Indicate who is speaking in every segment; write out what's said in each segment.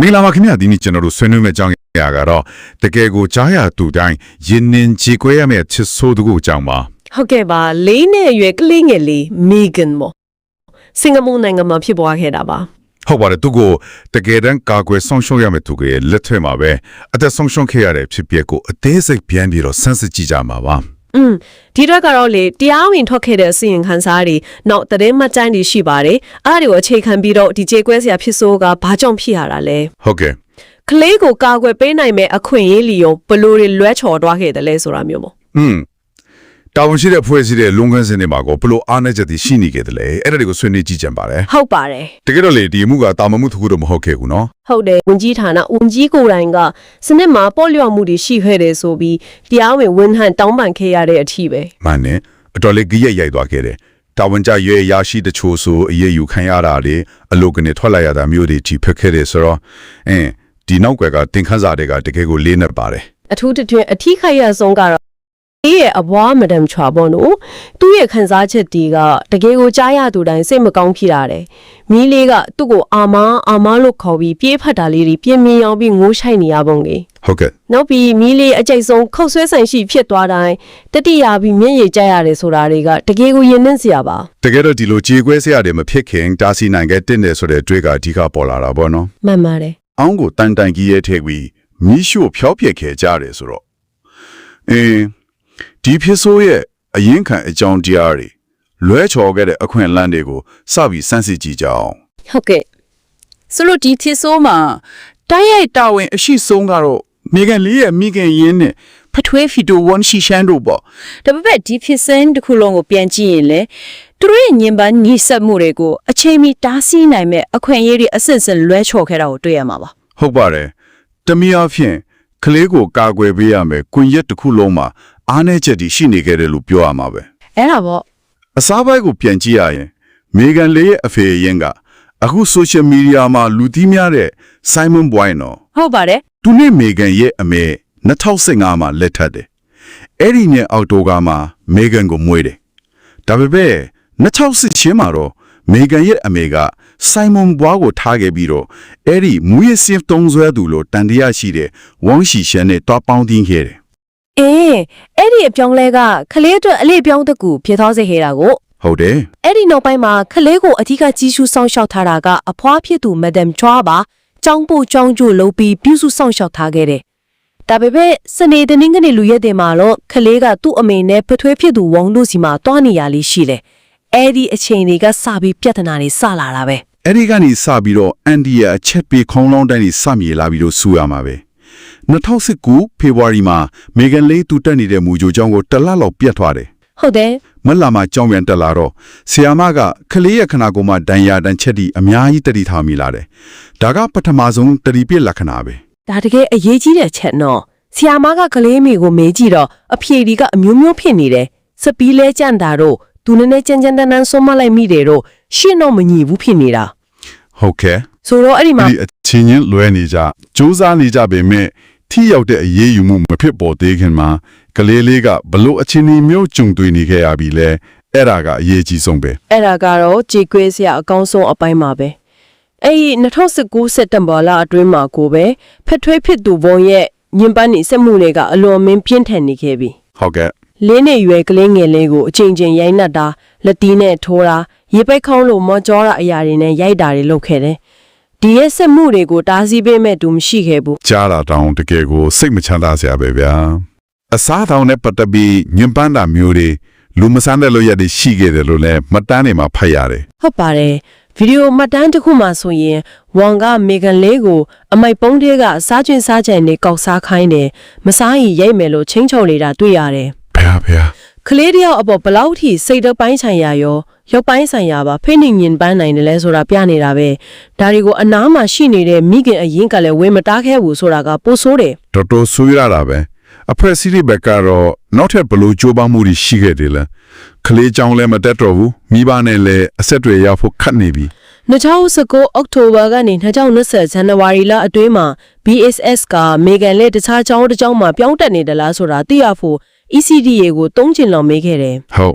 Speaker 1: မင်္ဂလာပါခင်ဗျာဒီနေ့ကျွန်တော်တို့ဆွေးနွေးမယ့်အကြောင်းအရာကတော့တကယ်ကိုကြားရသူတိုင်းယဉ်နှင်ကြေကွဲရမယ့်ချစ်ဆိုးသူကိုအကြောင်းပါ
Speaker 2: ဟုတ်ကဲ့ပါလေးနဲ့အရွယ်ကလေးငယ်လေးမီဂန်မို့စင်ကာပူနိုင်ငံမှာဖြစ်ပွားခဲ့တာပါ
Speaker 1: ဟုတ်ပါတယ်သူကိုတကယ်တမ်းကာကွယ်ဆောင်ရှုံးရမယ့်သူကရဲ့လက်ထက်မှာပဲအသက်ဆုံးရှုံးခဲ့ရတဲ့ဖြစ်ပျက်ကိုအသေးစိတ်ပြန်ပြီးတော့ဆန်းစစ်ကြည့်ကြမှာပါ
Speaker 2: อืมဒီတော့ကတော့လေတရားဝင်ထွက်ခဲ့တဲ့အစီရင်ခံစာတွေနောက်သတင်းမှတ်တမ်းတွေရှိပါတယ်အဲ့ဒါတွေကိုအခြေခံပြီးတော့ဒီကြေကွဲစရာဖြစ်စိုးကဘာကြောင့်ဖြစ်ရတာလဲ
Speaker 1: ဟုတ်ကဲ့
Speaker 2: ကလေးကိုကာကွယ်ပေးနိုင်မဲ့အခွင့်အရေးလီယုံဘလို့တွေလွဲချော်သွားခဲ့တယ်လဲဆိုတာမျိုးပေါ့
Speaker 1: อืม တာဝန်ရှိတဲ့ဖွဲ့စည်းတဲ့လုံခန်းစင်တွေမှာကိုဘလို့အားနေချက်တွေရှိနေခဲ့တယ်လေအဲ့ဒါတွေကိုဆွေးနွေးကြည့်ကြပါတယ်
Speaker 2: ဟုတ်ပါတယ်
Speaker 1: တကယ်တော့လေဒီအမှုကတာမမှုတစ်ခုတော့မဟုတ်ခဲ့ဘူးနော်
Speaker 2: ဟုတ်တယ်ဝင်ကြီးဌာနဝင်ကြီးကိုယ်တိုင်ကစနစ်မှာပေါ်လျော်မှုတွေရှိခဲ့တယ်ဆိုပြီးတရားဝင်ဝန်ဟန်တောင်းပန်ခဲ့ရတဲ့အထိပဲ
Speaker 1: မှန်တယ်အတော်လေးကြည့်ရိုက်သွားခဲ့တယ်တာဝန်ကျရွေရရှိတချို့ဆိုအရေးယူခံရတာတွေအလုကနေထွက်လာရတာမျိုးတွေထိဖက်ခဲ့တယ်ဆိုတော့အင်းဒီနောက်ကွယ်ကတင်ခန်းစာတွေကတကယ်ကိုလေးနဲ့ပါတယ်
Speaker 2: အထူးသဖြင့်အထီးခိုက်ရဆုံးကတော့ ဒီရဲ့အဘွားမဒမ်ချွာပေါ့နော်သူ့ရဲ့ခံစားချက်တီကတကယ်ကိုကြားရသူတိုင်းစိတ်မကောင်းဖြစ်ရတယ်မီးလေးကသူ့ကိုအာမအာမလို့ခေါ်ပြီးပြေးဖတ်တာလေးတွေပြင်းပြင်းရောက်ပြီးငိုးဆိုင်နေရပုံလေ
Speaker 1: ဟုတ်ကဲ့
Speaker 2: နောက်ပြီးမီးလေးအကြိတ်ဆုံးခုတ်ဆွဲဆိုင်ရှိဖြစ်သွားတိုင်းတတိယပြီးမျက်ရည်ကျရတယ်ဆိုတာတွေကတကယ်ကိုရင်နှင်းစရာပါ
Speaker 1: တကယ်တော့ဒီလိုကြေကွဲစရာတွေမဖြစ်ခင်တားဆီးနိုင်ခဲ့တဲ့တယ်ဆိုတဲ့တွေ့ကအဓိကပေါ်လာတာပေါ့နော်
Speaker 2: မှန်ပါတယ်
Speaker 1: အောင်းကိုတန်တန်ကြီးရဲထည့်ပြီးမီးရှို့ဖျောက်ပြက်ခဲ့ကြတယ်ဆိုတော့အင်း ဒီဖြစ်ဆိုးရဲ့အရင်ခံအကြောင်းတရားတွေလွဲချော်ခဲ့တဲ့အခွင့်အလမ်းတွေကိုစပြီးစမ်းစစ်ကြည့်ကြအောင်
Speaker 2: ဟုတ်ကဲ့
Speaker 3: ဆိုလို့ဒီသစ်ဆိုးမှာတိုက်ရိုက်တာဝန်အရှိဆုံးကတော့မေဂန်လေးရဲ့မိခင်ရင်းနဲ့ဖထွေးဖီတိုဝန်ရှိရှန်တို့ပေါ့ဒါပေမဲ့ဒီဖြစ်စင်းတစ်ခုလုံးကိုပြန်ကြည့်ရင်လေသူတို့ရဲ့ညင်ပန်းညီဆက်မှုတွေကိုအချိန်မီတားဆီးနိုင်မဲ့အခွင့်အရေးတွေအစစ်စစ်လွဲချော်ခဲ့တာကိုတွေ့ရမှာပါ
Speaker 1: ဟုတ်ပါတယ်တမီအဖြစ်ကလေးကိုကာကွယ်ပေးရမယ်ကွန်ရက်တစ်ခုလုံးမှာ အားနည်းချက်တွေရှိနေခဲ့တယ်လို့ပြောရမှာပဲ
Speaker 3: အဲ့ဒါပေါ့
Speaker 1: အစားပိုင်းကိုပြန်ကြည့်ရရင်မေဂန်လေးရဲ့အဖေအရင်ကအခုဆိုရှယ်မီဒီယာမှာလူသိများတဲ့ Simon Bueno
Speaker 3: ဟုတ်ပါတယ်
Speaker 1: သူနဲ့မေဂန်ရဲ့အမေ2015မှာလက်ထပ်တယ်အဲ့ဒီနဲ့အောက်တိုဘာမှာမေဂန်ကိုမွေးတယ်ဒါပေမဲ့2010ချင်းမှာတော့မေဂန်ရဲ့အမေက Simon ဘွားကိုထားခဲ့ပြီးတော့အဲ့ဒီမူရစင်တုံးဆွဲသူလို့တန်တရားရှိတဲ့ဝမ်ရှီရှန်နဲ့တွားပေါင်းတင်းခဲ့တယ်
Speaker 2: အေးအဲ့ဒီအပြောင်းလဲကခလေးအတွက်အလေးပြောင်းတကူဖြစ်သွားစေခဲ့တာကို
Speaker 1: ဟုတ်တယ်
Speaker 2: အဲ့ဒီနောက်ပိုင်းမှာခလေးကိုအထူးကကြီးစုစောင့်ရှောက်ထားတာကအဖွားဖြစ်သူမဒမ်ချွာပါចောင်းပို့ចောင်းကျို့လုပ်ပြီးပြုစုစောင့်ရှောက်ထားခဲ့တယ်။ဒါပေမဲ့စနေတနင်္ဂနွေလူရက်တွေမှာတော့ခလေးကသူ့အမေနဲ့ဖထွေးဖြစ်သူဝုံတို့စီမှာတွားနေရလေးရှိတယ်။အဲ့ဒီအချိန်တွေကစပြီးပြဿနာတွေစလာတာပဲ
Speaker 1: အဲ့ဒီကနေစပြီးတော့အန်ဒီရဲ့အချက်ပေးခေါင်းလောင်းတိုင်းကြီးစမြေလာပြီးတော့ဆူရမှာပဲ 2019ဖေဖော်ဝါရီမှာမေဂန်လေးတူတက်နေတဲ့မူကြိုကြောင့်ကိုတစ်လလောက်ပြတ်သွားတယ်။
Speaker 2: ဟုတ်တယ်
Speaker 1: မက်လာမှာကြောင်းပြန်တက်လာတော့ဆီယာမကကလေးရဲ့ခနာကိုမှဒဏ်ရာတန်ချက်တီအများကြီးတတိထားမိလာတယ်ဒါကပထမဆုံးတတိပြစ်လက္ခဏာပဲ။
Speaker 2: ဒါတကယ်အရေးကြီးတဲ့ချက်နော်။ဆီယာမကကလေးမိကိုမေးကြည့်တော့အဖြေဒီကအမျိုးမျိုးဖြစ်နေတယ်။စပီးလဲကြန့်တာတော့သူနည်းနည်းကြမ်းကြမ်းတန်းတန်းဆုံးမလိုက်မိတယ်တော့ရှင်းတော့မညီဘူးဖြစ်နေတာ
Speaker 1: ဟုတ်ကဲ့။
Speaker 2: ဆိုတော့အဲ့ဒီမှာ
Speaker 1: ဒီအချင်းချင်းလွဲနေကြစူးစမ်းနေကြပေမဲ့ ထိရောက်တဲ့အရေးယူမှုမဖြစ်ပေါ်သေးခင်မှာကလေးလေးကဘလို့အချင်းကြီးမျိုးကြုံတွေ့နေခဲ့ရပြီလဲအဲ့ဒါကအရေးကြီးဆုံးပဲ
Speaker 2: အဲ့ဒါကတော့ကြေကွေးစရာအကောင်းဆုံးအပိုင်းပါပဲအဲ့ဒီ2019စက်တင်ဘာလအတွင်းမှာကိုပဲဖက်ထွေးဖြစ်သူဘုံရဲ့ညင်ပန်းနေစက်မှုတွေကအလွန်မင်းပြင်းထန်နေခဲ့ပြီ
Speaker 1: ဟုတ်ကဲ့
Speaker 2: လင်းနေရွယ်ကလေးငယ်လေးကိုအချိန်ချင်းရိုက်နှက်တာလက်တီးနဲ့ထိုးတာရေပိတ်ခေါင်းလိုမော်ကြောတာအရာတွေနဲ့ရိုက်တာတွေလုပ်ခဲ့တယ် ဒီရဲ့စက်မှုတွေကိုတားဆီးပေးမဲ့သူမရှိခဲ့ဘူး
Speaker 1: ကြားတာတောင်တကယ်ကိုစိတ်မချမ်းသာစရာပဲဗျာအစားတောင်နဲ့ပတ်သက်ပြီးညင်ပန်းတာမျိုးတွေလူမဆန်းတဲ့လို့ရတဲ့ရှိခဲ့တယ်လို့လည်းမတန်းနေမှာဖတ်ရတယ်
Speaker 2: ဟုတ်ပါတယ်ဗီဒီယိုမှတ်တမ်းတစ်ခုမှဆိုရင်ဝမ်ကမေဂန်လေးကိုအမိုက်ပုံးတွေကစားကျင်စားကြင်နေကောက်စားခိုင်းတယ်မစားရင်ရိုက်မယ်လို့ချင်းချုံနေတာတွေ့ရတယ်
Speaker 1: ဖះဖះ
Speaker 2: ကလေးတယောက်အပေါ်ဘလောက်ထိစိတ်တော့ပိုင်းဆိုင်ရာရော ရုပ်ပိုင်းဆိုင်ရာပါဖိနှိမ်ညင်ပန်းနိုင်တယ်လဲဆိုတာပြနေတာပဲဒါတွေကိုအနားမှာရှိနေတဲ့မိခင်အရင်ကလည်းဝင်မတားခဲ့ဘူးဆိုတာကပိုဆိုးတယ်
Speaker 1: တော်တော်ဆိုးရတာပဲအဖွဲ့အစည်းတွေဘက်ကတော့နောက်ထပ်ဘလို့ကြိုးပမ်းမှုတွေရှိခဲ့တယ်လဲကလေးချောင်းလည်းမတက်တော့ဘူးမိဘနဲ့လည်းအဆက်တွေရောက်ဖို့ခတ်နေပြီ
Speaker 2: 2019အောက်တိုဘာကနေ2020ဇန်နဝါရီလအတွင်းမှာ BSS ကမေဂန်လက်တခြားကျောင်းတစ်ကျောင်းမှာပြောင်းတက်နေတယ်လားဆိုတာသိရဖို့ ECD ရေကိုသုံးချင်လောက်မေးခဲ့တယ်
Speaker 1: ဟုတ်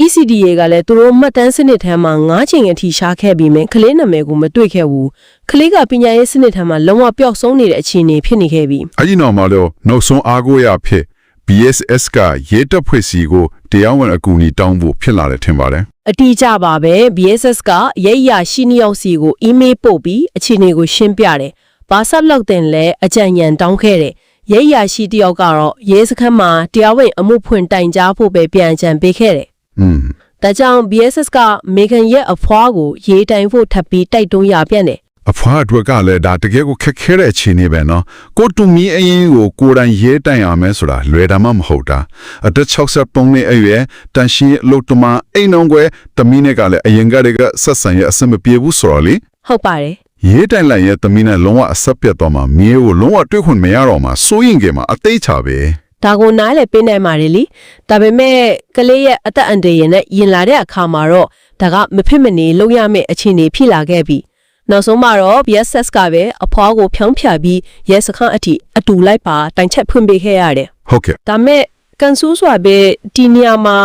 Speaker 2: ECDA ကလည်းသူတို့မှတ်တမ်းစနစ်ထဲမှာ9ချိန်အထိရှားခဲ့ပြီးမြင်ကလေးနာမည်ကိုမတွေ့ခဲ့ဘူးကလေးကပညာရေးစနစ်ထဲမှာလုံးဝပျောက်ဆုံးနေတဲ့အခြေအနေဖြစ်နေခဲ့ပြီ
Speaker 1: အကြီးနော်မလို့နောက်ဆုံးအားကိုးရဖြစ် BSS ကရဲတပ်ဖွဲ့စီကိုတရားဝင်အကူအညီတောင်းဖို့ဖြစ်လာတယ်ထင်ပါတယ်
Speaker 2: အတိအကျပါပဲ BSS ကရိပ်ရရှိနှစ်ယောက်စီကိုအီးမေးလ်ပို့ပြီးအခြေအနေကိုရှင်းပြတယ်။ဘာဆက်လောက်တင်လဲအကြံဉာဏ်တောင်းခဲ့တယ်။ရိပ်ရရှိတစ်ယောက်ကတော့ရဲစခန်းမှာတရားဝင်အမှုဖွင့်တိုင်ကြားဖို့ပဲပြန်ကြံပေးခဲ့တယ်
Speaker 1: อืม။ ။
Speaker 2: ဒါကြောင့် BSS ကမေဂန်ရဲ့အဖွားကိုရေးတိုင်ဖို့ထပ်ပြီးတိုက်တွန်းရပြန်တယ်
Speaker 1: အဖွားအတွက်ကလည်းဒါတကယ်ကိုခက်ခဲတဲ့အခြေအနေပဲနော်ကိုတူမီအရင်ကိုကိုယ်တိုင်ရဲတိုင်အောင်မဲဆိုတာလွယ်တာမှမဟုတ်တာအသက်63နှစ်အရွယ်တန်ရှင်အလုပ်တမအိမ်အောင်ွယ်တမီနဲ့ကလည်းအရင်ကတည်းကဆက်ဆံရအဆင်မပြေဘူးဆိုတော့လေ။
Speaker 2: ဟုတ်ပါတယ်
Speaker 1: ရဲတိုင်လိုက်ရဲ့တမီနဲ့လုံးဝအဆက်ပြတ်သွားမှမီးကိုလုံးဝတွေ့ခွင့်မရတော့မှစိုးရင်ကမှအသေးချပဲ။
Speaker 2: ဒါကိုနားလည်းပေးနိုင်ပါတယ်လी။ဒါပေမဲ့ကလေးရဲ့အသက်အန္တရာယ်နဲ့ယင်လာတဲ့အခါမှာတော့ဒါကမဖြစ်မနေလုံးရမယ့်အခြေအနေဖြစ်လာခဲ့ပြီ။နောက်ဆုံးမှာတော့ BSS ကပဲအဖွားကိုဖြောင်းဖြပြီးရဲစခန်းအထိအတူလိုက်ပါတိုင်ချက်ဖွင့်ပေးခဲ့ရတယ်
Speaker 1: ဟုတ်ကဲ့။
Speaker 2: ဒါမဲ့ကန်ဆူးစွာပဲဒီနေရာမှာ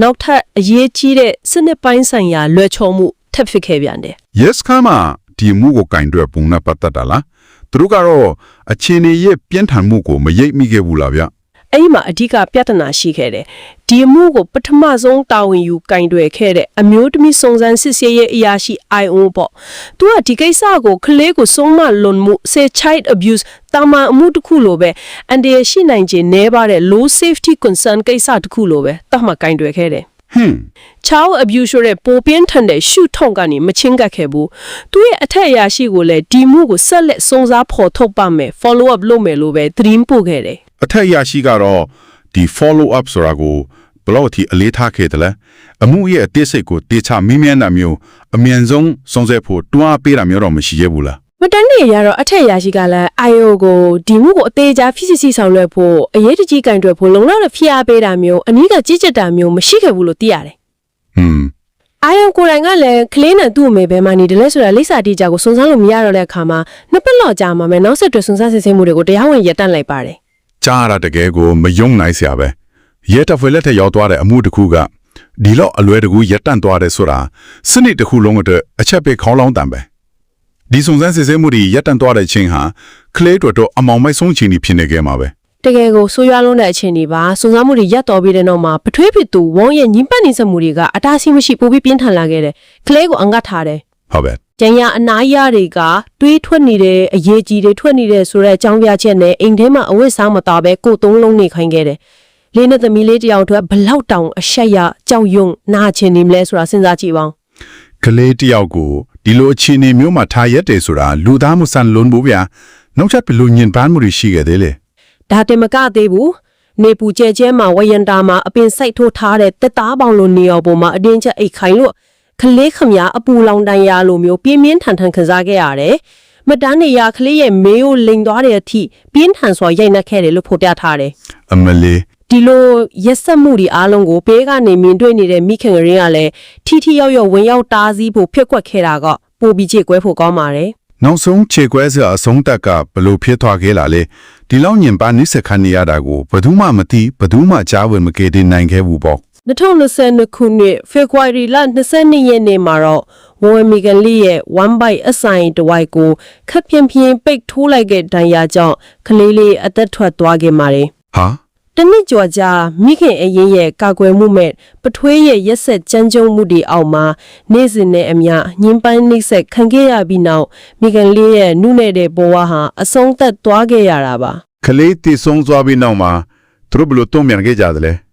Speaker 2: နောက်ထပ်အရေးကြီးတဲ့စနစ်ပိုင်းဆိုင်ရာလွှဲချော်မှုထပ်ဖြစ်ခဲ့ပြန်တယ်
Speaker 1: yes ခါမှာဒီမှုကိုကင်တွယ်ပုံနဲ့ပတ်သက်တာလားသူတို့ကတော့အချင်းရဲ့ပြင်းထန်မှုကိုမရိပ်မိခဲ့ဘူးလားဗျ။
Speaker 2: အဲ့ဒီမှာအဓိကပြဿနာရှိခဲ့တယ်။ဒီအမှုကိုပထမဆုံးတာဝန်ယူကင်တွယ်ခဲ့တဲ့အမျိုးသမီးစုံစမ်းစစ်ဆေးရေးအရာရှိ IO ပေါ့။ तू ကဒီကိစ္စကိုကလေးကိုဆုံးမလွန်မှု say child abuse တာမန်အမှုတစ်ခုလိုပဲအန်ဒီရရှိနိုင်ခြင်းနည်းပါတဲ့ low safety concern ကိစ္စတစ်ခုလိုပဲတတ်မှကင်တွယ်ခဲ့တယ်။
Speaker 1: ဟွန်း
Speaker 2: child abuse ဆိုတဲ့ပိုပြင်းထန်တဲ့ရှုထုံကနေမချင်းကပ်ခဲ့ဘူးသူရဲ့အထက်အရာရှိကိုလည်းဒီမှုကိုဆက်လက်စုံစမ်းဖော်ထုတ်ပါမယ် follow up လုပ်မယ်လို့ပဲသတင်းပို့ခဲ့တယ်
Speaker 1: အထက်အရာရှိကတော့ဒီ follow up ဆိုတာကိုဘယ်လောက်အထိအလေးထားခဲ့တယ်လဲအမှုရဲ့အသေးစိတ်ကိုတေချာမင်းမြန်းတာမျိုးအမြန်ဆုံးစုံစမ်းဖို့တွန်းအားပေးတာမျိုးတော့မရှိရဘူးလား
Speaker 2: မတန်းနေရတော့အထက်အရာရှိကလည်း IO ကိုဒီမှုကိုအသေးချာဖြစ်စစ်စီဆောင်ရွက်ဖို့အရေးတကြီးကင်တွယ်ဖို့လုံလောက်တဲ့ဖိအားပေးတာမျိုးအနည်းကကြီးကြပ်တာမျိုးမရှိခဲ့ဘူးလို့သိရတယ်
Speaker 1: ဟွန်း
Speaker 2: အာယုံကိုယ်တိုင်ကလည်းကလေးနဲ့သူ့အမေဘဲမှနေတယ်လဲဆိုတာလိပ်စာတိကျကိုစုံစမ်းလို့မရတော့တဲ့အခါမှာနှစ်ပတ်လောက်ကြာမှပဲနောက်ဆက်တွဲစုံစမ်းစစ်ဆေးမှုတွေကိုတရားဝင်ရပ်တန့်လိုက်ပါတယ်
Speaker 1: ကြားရတာတကယ်ကိုမယုံနိုင်စရာပဲရဲတပ်ဖွဲ့လက်ထက်ရောက်သွားတဲ့အမှုတစ်ခုကဒီလောက်အလွယ်တကူရပ်တန့်သွားတယ်ဆိုတာစနစ်တစ်ခုလုံးအတွက်အချက်ပေးခေါင်းလောင်းတံပဲဒီစုံစမ်းစစ်ဆေးမှုတွေရပ်တန့်သွားတဲ့ချင်းဟာကလေးတို့တော့အမောင်မိုက်ဆုံးချင်းဖြစ်နေခဲ့မှာပဲ
Speaker 2: တကယ်ကိုဆိုးရွားလုံးတဲ့အချိန်တွေပါစုံစမ်းမှုတွေရပ်တော်ပြီးတဲ့နောက်မှာပထွေးဖြစ်သူဝုံရဲ့ညှဉ်းပန်းနေစမှုတွေကအတားဆီးမရှိပိုပြီးပြင်းထန်လာခဲ့တယ်။ကလေးကိုအငတ်ထားတယ်
Speaker 1: ဟုတ်ပဲ။
Speaker 2: ကျန်ရအနာရတွေကတွေးထွက်နေတဲ့အရေးကြီးတွေထွက်နေတဲ့ဆိုတဲ့အကြောင်းပြချက်နဲ့အိမ်ထဲမှာအဝတ်စားမတော်ပဲကိုယ်သုံးလုံးနေခိုင်းခဲ့တယ်။လေးနဲ့သမီးလေးတယောက်အတွက်ဘလောက်တောင်အဆက်ရကြောက်ရွံ့နာချင်နေမလဲဆိုတာစဉ်းစားကြည့်ပါဦး
Speaker 1: ကလေးတယောက်ကိုဒီလိုအခြေအနေမျိုးမှာထားရက်တယ်ဆိုတာလူသားမှုဆန်လွန်ဘူးဗျာနောက်ချက်ဘယ်လိုညင်ပန်းမှုတွေရှိခဲ့သေးလဲ။
Speaker 2: ဒါတင်မကသေးဘူး။နေပူကျဲကျဲမှာဝယန္တာမှာအပင်စိုက်ထိုးထားတဲ့တက်သားပေါင်လိုနေရောပေါ်မှာအတင်းချက်အိတ်ခိုင်လို့ ကလေးခမရအပူလောင်တန်ရလိုမျိုးပြင်းပြင်းထန်ထန်ခံစားခဲ့ရတယ်။မတန်းနေရကလေးရဲ့မေးကိုလိန်သွားတဲ့အထိပြင်းထန်စွာရိုက်နှက်ခဲ့တယ်လို့ဖော်ပြထားတယ်
Speaker 1: အမလေး။
Speaker 2: ဒီလိုရက်ဆက်မှုတွေအားလုံးကိုဘေးကနေမြင်တွေ့နေတဲ့မိခင်ကလေးကလည်းထီထီရောက်ရောက်ဝင်ရောက်တားဆီးဖို့ဖြစ်ကွက်ခဲ့တာကပိုပြီးချေကွဲဖို့ကောင်းပါတယ်။
Speaker 1: နောက်ဆုံးခြေကွဲစရာအဆုံးသက်ကဘယ်လိုဖြစ်သွားခဲ့လာလဲဒီလောက်ညင်ပန်းနိစ္စခဏနေရတာကိုဘယ်သူမှမသိဘယ်သူမှကြားဝင်မကယ်တင်နိုင်ခဲ့ဘူးပေါ့
Speaker 2: 2022ခုနှစ်ဖေဖော်ဝါရီလ22ရက်နေ့မှာတော့ဝဝမီဂန်လီရဲ့1 byte အဆိုင်တဝိုက်ကိုခက်ပြင်းပြင်းပိတ်ထိုးလိုက်တဲ့ဒဏ်ရာကြောင့်ကလေးလေးအသက်ထွက်သွားခဲ့ပါတယ်
Speaker 1: ဟာ။
Speaker 2: တနစ်ကျော်ကြာမိခင်အရင်ရဲ့ကာကွယ်မှုမဲ့ပထွေးရဲ့ရက်ဆက်ကြမ်းကြုတ်မှုတွေအောက်မှာနေ့စဉ်နဲ့အမျှညှဉ်းပန်းနှိပ်စက်ခံခဲ့ရပြီးနောက်မိခင်လေးရဲ့နုနယ်တဲ့ဘဝဟာအဆုံးသက်သွားခဲ့ရတာပါ။
Speaker 1: ကလေးတည်ဆုံးသွားပြီးနောက်မှာသူတို့ဘယ်လိုတုံ့ပြန်ခဲ့ကြသလဲ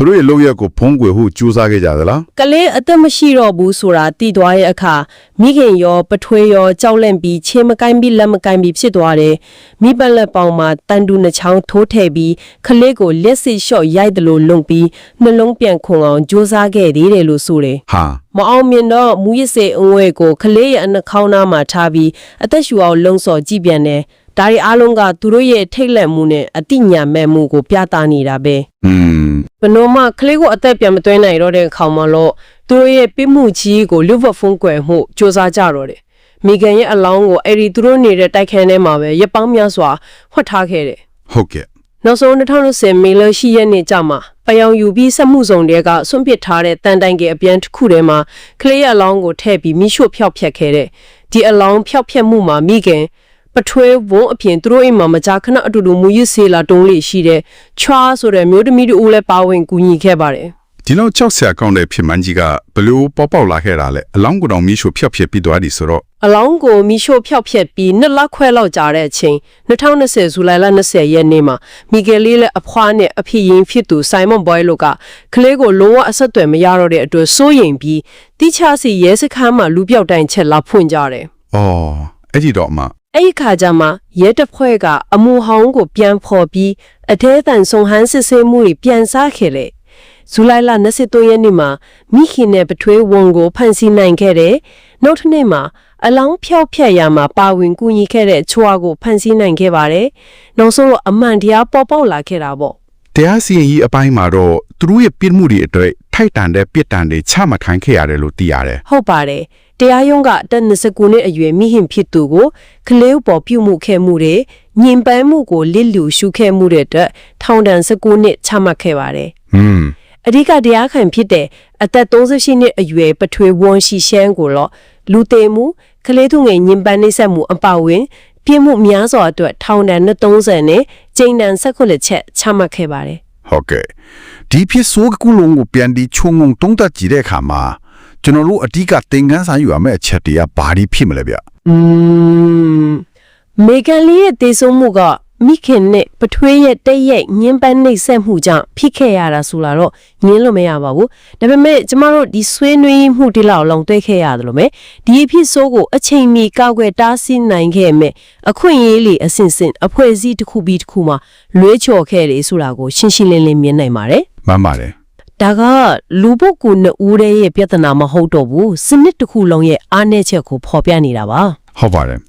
Speaker 1: သူတို့ရဲ့လုပ်ရက်ကိုဖုံးကွယ်ဖို့ကြိုးစားခဲ့ကြသလား
Speaker 2: ကလေးအသက်မရှိတော့ဘူးဆိုတာသိသွားရဲ့အခါမိခင်ရောပထွေးရောကြောက်လန့်ပြီးခြေမကိုင်းပြီးလက်မကိုင်းပြီးဖြစ်သွားတယ်မိဘလက်ပေါင်းမှာတန်တူနှချောင်းထိုးထည့်ပြီးကလေးကိုလက်စစ်လျှော့ရိုက်တယ်လို့လုံပြီးနှလုံးပြန်ခွန်အောင်ကြိုးစားခဲ့သေးတယ်လို့ဆိုတယ်
Speaker 1: ဟာ
Speaker 2: မအောင်မြင်တော့မူရစ်စေအငွေကိုကလေးရဲ့အနှာခေါင်းသားမှာထားပြီးအသက်ရှူအောင်လုံဆော်ကြည့်ပြန်တယ် ဒါရီအားလုံးကသူတို့ရဲ့ထိတ်လန့်မှုနဲ့အတိညာမဲ့မှုကိုပြသနေတာပဲ
Speaker 1: อืม
Speaker 2: ဘယ်လို့မှကလေးကိုအသက်ပြန်မသွင်းနိုင်တော့တဲ့အခါမှာတော့သူတို့ရဲ့ပြစ်မှုကြီးကိုလူ့ဘဖုံးကွယ်မှုစ조사ကြတော့တယ်မိဂန်ရဲ့အလောင်းကိုအဲ့ဒီသူတို့နေတဲ့တိုက်ခန်းထဲမှာပဲရပ်ပေါင်းများစွာဖွက်ထားခဲ့တယ်
Speaker 1: ဟုတ်ကဲ့
Speaker 2: နောက်ဆုံး2020မေလရှိရက်နေ့ကြမှာပယောင်ယူပြီးစက်မှုစုံတွေကဆွန့်ပစ်ထားတဲ့တန်တိုင်ကေအပြန်တစ်ခုထဲမှာကလေးအလောင်းကိုထည့်ပြီးမိရှို့ဖျောက်ဖျက်ခဲ့တဲ့ဒီအလောင်းဖျောက်ဖျက်မှုမှာမိခင် ပထွေးဝုံအပြင်သူတို့အိမ်မှာမကြာခဏအတူတူမူရစ်ဆေးလာတုံးလေးရှိတဲ့ချွာဆိုတဲ့မျိုးသမီးတို့လည်းပါဝင်ကူညီခဲ့ပါတယ်
Speaker 1: ဒီလောက်ကြောက်စရာကောင်းတဲ့ဖြစ်မှန်းကြီးကဘလို့ပေါက်ပေါက်လာခဲ့တာလဲအလောင်းကောင်မီးရှို့ဖျောက်ဖျက်ပြီးသွားပြီဆိုတော့
Speaker 2: အလောင်းကိုမီးရှို့ဖျောက်ဖျက်ပြီးနှစ်လခွဲလောက်ကြာတဲ့အချိန်2020ဇူလိုင်လ20ရက်နေ့မှာမီဂယ်လေးနဲ့အဖွားနဲ့အဖေရင်ဖြစ်သူဆိုင်မွန်ဘွိုင်းလို့ကကလေးကိုလုံးဝအဆက်အသွယ်မရတော့တဲ့အတွက်စိုးရိမ်ပြီးတိချစီရဲစခန်းမှာလူပြောက်တိုင်းချက်လာဖွင့်ကြတယ်။
Speaker 1: အော်အဲ့ဒီတော့မှ
Speaker 2: အဲ့ဒီခါကျမှရဲတပ်ဖွဲ့ကအမူဟောင်းကိုပြန်ဖော်ပြီးအထဲတန်ဆုံဟန်းစစ်ဆေးမှုတွေပြန်စားခဲ့လေဇူလိုင်လ23ရက်နေ့မှာမိခင်နဲ့ပထွေးဝန်ကိုဖန်ဆီးနိုင်ခဲ့တယ်။နောက်တစ်နေ့မှာအလောင်းဖျောက်ဖျက်ရာမှာပါဝင်ကူညီခဲ့တဲ့ချွာကိုဖန်ဆီးနိုင်ခဲ့ပါတယ်။နောက်ဆုံးတော့အမှန်တရားပေါ်ပေါက်လာခဲ့တာပေါ့
Speaker 1: တရားစီရင်ရေးအပိုင်းမှာတော့သူတို့ရဲ့ပြစ်မှုတွေအတွက်ထိုက်တန်တဲ့ပြစ်ဒဏ်တွေချမှတ်ခိုင်းခဲ့ရတယ်လို့သိရတယ်။
Speaker 2: ဟုတ်ပါတယ်။ တရားရုံးကအသက်29နှစ်အရွယ်မိခင်ဖြစ်သူကိုကလေးအပေါ်ပြုမှုခဲ့မှုတွေညင်ပန်းမှုကိုလစ်လူရှုခဲ့မှုတွေအတွက်ထောင်ဒဏ်19နှစ်ချမှတ်ခဲ့ပါတယ်။။
Speaker 1: ဟွန်း
Speaker 2: အဓိကတရားခံဖြစ်တဲ့အသက်38နှစ်အရွယ်ပထွေဝွန်ရှိရှမ်းကိုတော့လူသေးမှုကလေးသူငယ်ညင်ပန်းနှိပ်စက်မှုအပဝင်ပြင်းမှုများစွာအတွက်ထောင်ဒဏ်30နဲ့ကျိန်ဒဏ်16ချက်ချမှတ်ခဲ့ပါတယ်
Speaker 1: ဟုတ်ကဲ့ဒီဖြစ်ဆိုးကကူလုံးကိုပြန်ပြီးချုံငုံတုံးတက်ကြည့်တဲ့အခါမှာ ကျွန်တော်တို့အဓိကသင်ခန်းစာယူရမယ့်အချက်တွေကဘာတွေဖြစ်မလဲဗျ။
Speaker 2: อืมမေကန်လေးရဲ့တေဆုံးမှုကမိခင်နဲ့ပထွေးရဲ့တက်ရဲ့ညင်ပန်းနှိပ်စက်မှုကြောင့်ဖြစ်ခဲ့ရတာဆိုလာတော့ငင်းလို့မရပါဘူး။ဒါပေမဲ့ကျမတို့ဒီဆွေးနွေးမှုဒီလောက်လုံးတွေ့ခဲ့ရတယ်လို့မယ်။ဒီအဖြစ်ဆိုးကိုအချိန်မီကောက်ွယ်တားဆီးနိုင်ခဲ့မဲ့အခွင့်အရေးလေးအဆင့်ဆင့်အဖွဲ့အစည်းတစ်ခုပြီးတစ်ခုမှလွဲချော်ခဲ့တယ်ဆိုတာကိုရှင်းရှင်းလင်းလင်းမြင်နိုင်ပါတယ်။
Speaker 1: မှန်ပါတယ်
Speaker 2: ဒါကလူပုဂ္ဂိုလ်နှစ်ဦးတည်းရဲ့ပြဿနာမဟုတ်တော့ဘူးစနစ်တစ်ခုလုံးရဲ့အားနည်းချက်ကိုဖော်ပြနေတာပါ
Speaker 1: ဟုတ်ပါတယ်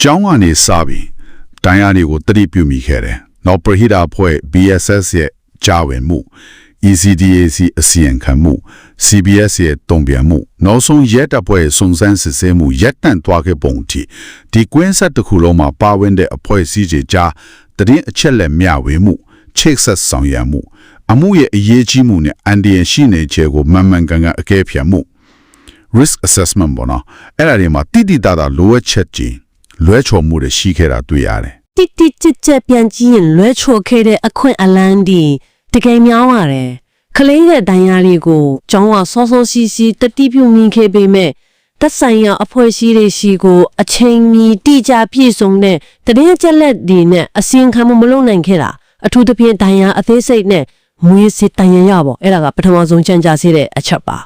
Speaker 1: ကျောင်းကနေစပြီးတိုင်းရည်တွေကိုတတိပြုမိခဲ့တယ်နောက်ပရိဟိတအဖွဲ့ BSS ရဲ့ကြာဝင်မှု ECDAC အစီရင်ခံမှု CBS ရဲ့တုံ့ပြန်မှုနောက်ဆုံးရဲတပ်ဖွဲ့ရဲ့စုံစမ်းစစ်ဆေးမှုရပ်တန့်သွားခဲ့ပုံထိဒီကွင်းဆက်တစ်ခုလုံးမှာပါဝင်တဲ့အဖွဲ့အစည်းတွေကြားတည်င်းအချက်လက်မျှဝေမှုချိတ်ဆက်ဆောင်ရွက်မှု အမှုရဲ့အရေးကြီးမှုနဲ့အန်ဒီယန်ရှိနေချက်ကိုမှန်မှန်ကန်ကန်အကဲဖြတ်မှု risk assessment ပေါ့နော်အဲ့ဒါတွေမှာတိတိတသာလိုအပ်ချက်ကြီးလွဲချော်မှုတွေရှိခဲ့တာတွေ့ရတယ်
Speaker 2: တိတိကျကျပြန်ကြည့်ရင်လွဲချော်ခဲ့တဲ့အခွင့်အလန်းဒီတကယ်များပါတယ်ခလေးတဲ့ဒဏ်ရာတွေကိုကျောင်းကစောစောစီးစီးတတိပြုမိခဲ့ပေမဲ့သက်ဆိုင်ရာအဖွဲ့အစည်းတွေရှိကိုအချိန်မီတိကျပြည့်စုံတဲ့တရင်ချက်လက်တွေနဲ့အစင်ခံမှုမလုပ်နိုင်ခဲ့တာအထူးသဖြင့်ဒဏ်ရာအသေးစိတ်နဲ့ မွေးစစ်တန်ရရပေါ့အဲ့ဒါကပထမဆုံးကြံကြစေတဲ့အချက်ပါ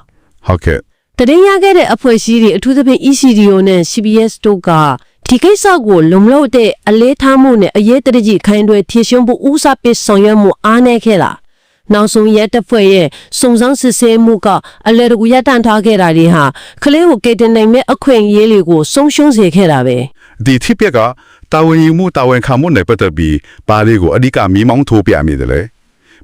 Speaker 1: ဟုတ်ကဲ့
Speaker 2: တရင်ရခဲ့တဲ့အဖွဲ့အစည်းတွေအထူးသဖြင့် ECDO နဲ့ CBS တို့ကဒီကိစ္စကိုလုံလောက်တဲ့အလေးထားမှုနဲ့အရေးတကြီးခိုင်းတွယ်ထည့်ရှင်းဖို့ဥစားပေးဆောင်ရွက်မှုအားနည်းခဲ့တာနောက်ဆုံးရဲတပ်ဖွဲ့ရဲ့စုံစမ်းစစ်ဆေးမှုကအလဲတကူရတန့်ထားခဲ့တာတွေဟာကလေးကိုကယ်တင်နိုင်မဲ့အခွင့်အရေးတွေကိုဆုံးရှုံးစေခဲ့တာပဲ
Speaker 1: ဒီထိပ်ပြက်ကတာဝန်ယူမှုတာဝန်ခံမှုနဲ့ပတ်သက်ပြီးပါလေးကိုအဓိကမီးမောင်းထိုးပြမိတယ်လေ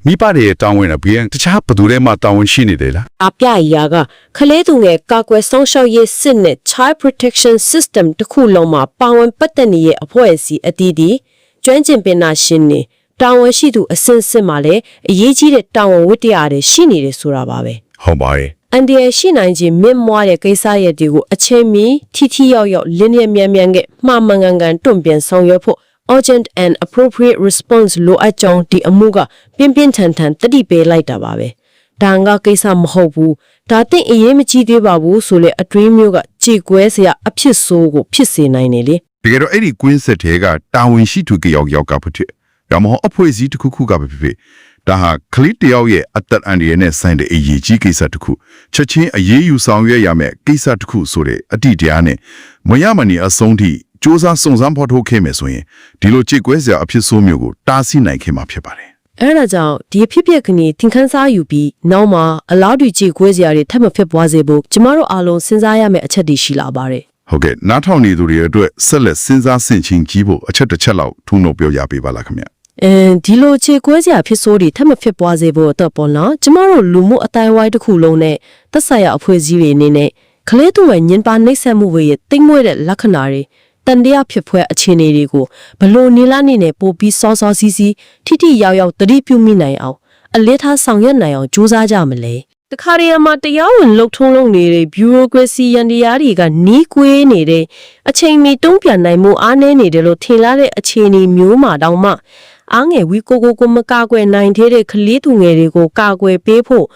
Speaker 1: မိဘတွေရဲ့တာဝန်နဲ့ပြီးရင်တခြားဘယ်သူတွေမှတာဝန်ရှိနေတယ်လား
Speaker 2: အပြအရာကခလေးသူငယ်ကာကွယ်ဆောင်ရှောက်ရေးစစ်နဲ့ Child Protection System တစ်ခုလုံးမှာပါဝင်ပတ်သက်နေတဲ့အဖွဲ့အစည်းအသီးသီးကျွမ်းကျင်ပညာရှင်တွေတာဝန်ရှိသူအစင်းစစ်မှလည်းအရေးကြီးတဲ့တာဝန်ဝတ္တရားတွေရှိနေတယ်ဆိုတာပါပဲ
Speaker 1: ဟုတ်ပါရဲ့
Speaker 2: အန်ဒီရရှိနိုင်ခြင်းမြင့်မွားတဲ့ကိစ္စရပ်တွေကိုအချိန်မီထိထိရောက်ရောက်လင်းလျက်မြန်မြန်ကမှန်မှန်ကန်ကန်တွန့်ပြန်ဆောင်ရွက်ဖို့ urgent and appropriate response လိုအပ်ကြောင်းဒီအမှုကပြင်းပြင်းထန်ထန်တတိပေးလိုက်တာပါပဲဒါငါကိစ္စမဟုတ်ဘူးဒါတင့်အရေးမကြီးသေးပါဘူးဆိုလေအတွင်းမျိုးကကြေကွဲစရာအဖြစ်ဆိုးကိုဖြစ်စေနိုင်တယ်လေ
Speaker 1: တကယ်တော့အဲ့ဒီကွင်းဆက်တွေကတာဝန်ရှိသူကြောက်ယောက်ကဖြစ်တယ်။ဒါမှမဟုတ်အဖွဲ့အစည်းတစ်ခုခုကပဲဖြစ်ဖြစ်ဒါဟာကလစ်တယောက်ရဲ့အသက်အန္တရာယ်နဲ့ဆိုင်တဲ့အရေးကြီးကိစ္စတစ်ခုချက်ချင်းအရေးယူဆောင်ရွက်ရမယ့်ကိစ္စတစ်ခုဆိုတဲ့အတိတရားနဲ့မရမနေအဆုံးထိ စ조사စုံစမ်းဖော်ထုတ်ခဲ့မယ်ဆိုရင်ဒီလိုကြေကွဲစရာအဖြစ်ဆိုးမျိုးကိုတားဆီးနိုင်ခဲ့မှာဖြစ်ပါတယ်
Speaker 2: အဲ့ဒါကြောင့်ဒီအဖြစ်အပျက်ကနေသင်ခန်းစားယူပြီးနောက်မှာအလားတူကြေကွဲစရာတွေထပ်မဖြစ်ပွားစေဖို့ကျမတို့အားလုံးစဉ်းစားရမယ့်အချက်တွေရှိလာပါတယ်။
Speaker 1: ဟုတ်ကဲ့နားထောင်နေသူတွေအတွက်ဆက်လက်စဉ်းစားဆင်ခြင်ကြည့်ဖို့အချက်တစ်ချက်လောက်ထုံလို့ပြောရပေးပါလားခင်ဗျ။
Speaker 2: အဲဒီလိုခြေကွဲစရာဖြစ်ဆိုးတွေထပ်မဖြစ်ပွားစေဖို့အတွက်ပေါ့နော်ကျမတို့လူမှုအတိုင်းဝိုင်းတစ်ခုလုံးနဲ့သက်ဆိုင်ရာအဖွဲ့အစည်းတွေအနေနဲ့ကလေးသူငယ်ညင်ပါနှိပ်စက်မှုတွေရဲ့တိမ်မွေးတဲ့လက္ခဏာတွေတ န်တရားဖြစ်ဖွယ်အခြေအနေတွေကိုဘလို့နေလာနေနဲ့ပို့ပြီးစောစောစီးစီးထိထိရောက်ရောက်တတိပြုမိနိုင်အောင်အလေးထားဆောင်ရွက်နိုင်အောင်ကြိုးစားကြမလဲတခါတည်းမှာတရားဝင်လှုပ်ထုံးလုပ်နေတဲ့ bureaucracy ရန်တရားတွေကနီးကွေးနေတဲ့အချိန်မီတုံးပြန်နိုင်မှုအားနည်းနေတယ်လို့ထင်လာတဲ့အခြေအနေမျိုးမှာတောင်မှအားငယ်ဝီကိုကိုကိုမကာကွယ်နိုင်သေးတဲ့ကလေးသူငယ်တွေကိုကာကွယ်ပေးဖို့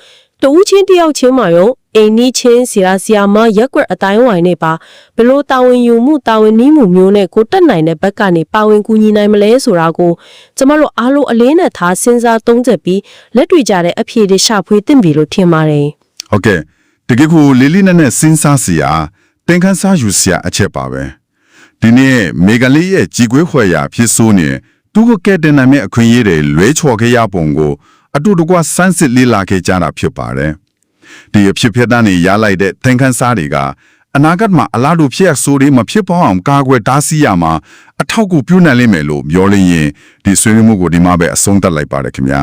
Speaker 2: တဦးချင်းတယောက်ချင်းမှာရော အိမ်နီးချင်းဆရာဆရာမရက်ွက်အတိုင်းဝိုင်နဲ့ပါဘလို့တာဝန်ယူမှုတာဝန်နည်းမှုမျိုးနဲ့ကိုတက်နိုင်တဲ့ဘက်ကနေပါဝင်ကူညီနိုင်မလဲဆိုတာကိုကျမတို့အားလုံးအလေးနဲ့ထားစဉ်းစားသုံးသပ်ပြီးလက်တွေ့ကြတဲ့အဖြေတွေရှာဖွေသင့်ပြီလို့ထင်ပါတယ်
Speaker 1: ဟုတ်ကဲ့တကယ်ကိုလေးလေးနက်နက်စဉ်းစားစရာသင်ခန်းစားယူစရာအချက်ပါပဲဒီနေ့မေဂလေးရဲ့ကြီးကွေးခွဲရာဖြစ်ဆိုးနေသူ့ကိုကဲတင်နိုင်မဲ့အခွင့်အရေးတွေလွဲချော်ခဲ့ရပုံကိုအတူတကွစမ်းစစ်လေ့လာခဲ့ကြတာဖြစ်ပါတယ် ဒီအဖြစ်ဖြစ်တဲ့နေရလိုက်တဲ့သင်ခန်းစားတွေကအနာဂတ်မှာအလားတူဖြစ်ရဆိုးတွေမဖြစ်ပေါအောင်ကာကွယ်တားဆီးရမှာအထောက်အကူပြုနိုင်လိမ့်မယ်လို့ပြောလင်းရင်ဒီဆွေးနွေးမှုကိုဒီမှာပဲအဆုံးသတ်လိုက်ပါတယ်ခင်ဗျာ